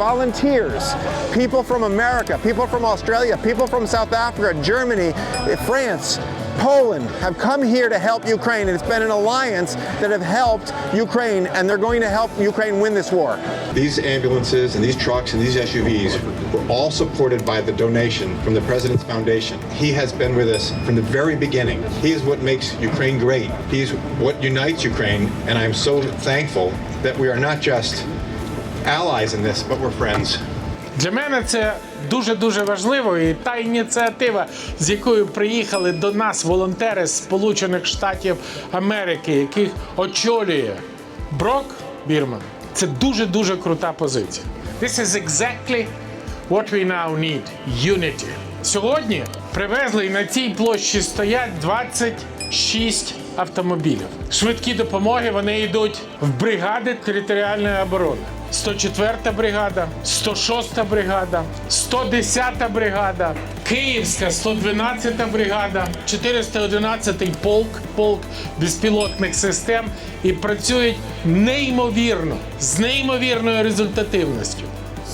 Volunteers, people from America, people from Australia, people from South Africa, Germany, France, Poland have come here to help Ukraine. And it's been an alliance that have helped Ukraine, and they're going to help Ukraine win this war. These ambulances and these trucks and these SUVs were all supported by the donation from the President's Foundation. He has been with us from the very beginning. He is what makes Ukraine great. He's what unites Ukraine, and I'm so thankful that we are not just allies in this, but we're friends. Для мене це дуже дуже важливо. І та ініціатива, з якою приїхали до нас волонтери з Сполучених Штатів Америки, яких очолює Брок Бірман, це дуже дуже крута позиція. This is exactly what we now need – unity. Сьогодні привезли і на цій площі стоять 26 автомобілів. Швидкі допомоги вони йдуть в бригади територіальної оборони. 104 бригада, 106 бригада, 110 бригада, Київська 112 бригада, 411 полк, полк безпілотних систем і працюють неймовірно з неймовірною результативністю.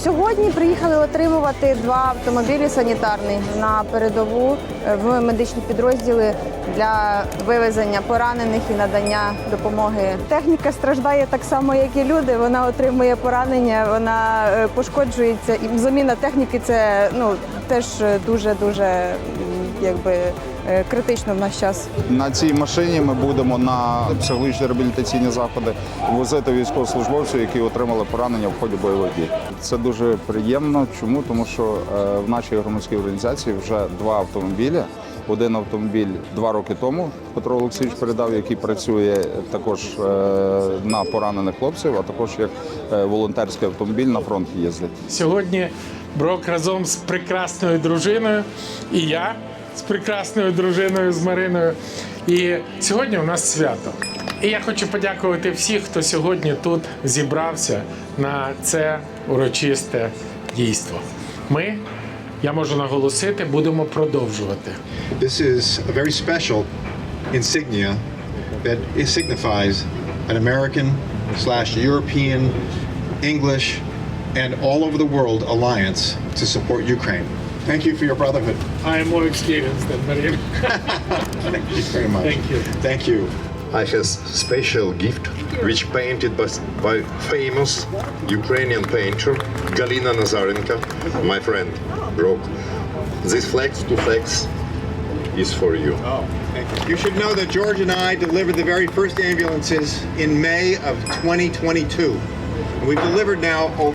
Сьогодні приїхали отримувати два автомобілі санітарні на передову е, в медичні підрозділи для вивезення поранених і надання допомоги. Техніка страждає так само, як і люди. Вона отримує поранення, вона е, пошкоджується. І заміна техніки це ну теж дуже дуже якби е, критично в наш час. На цій машині ми будемо на психологічні реабілітаційні заходи возити військовослужбовців, які отримали поранення в ході бойових дій. Це дуже приємно. Чому? Тому що е, в нашій громадській організації вже два автомобілі. Один автомобіль два роки тому Петро Олексійович передав, який працює також е, на поранених хлопців, а також як волонтерський автомобіль на фронт їздить. Сьогодні Брок разом з прекрасною дружиною і я з прекрасною дружиною з Мариною. І сьогодні у нас свято. І я хочу подякувати всіх, хто сьогодні тут зібрався на це урочисте дійство. Ми, я можу наголосити, будемо продовжувати. This is a very special insignia that signifies an American slash European, English, and all over the world alliance to support Ukraine. Thank you for your brotherhood. I am more experienced than Marina. Thank you very much. Thank you. Thank you. I have special gift which painted by, by famous Ukrainian painter Galina Nazarenka, my friend Brok. This flex to flex is for you. Oh, thank you. You should know that George and I delivered the very first ambulances in May of 2022. And we've delivered now over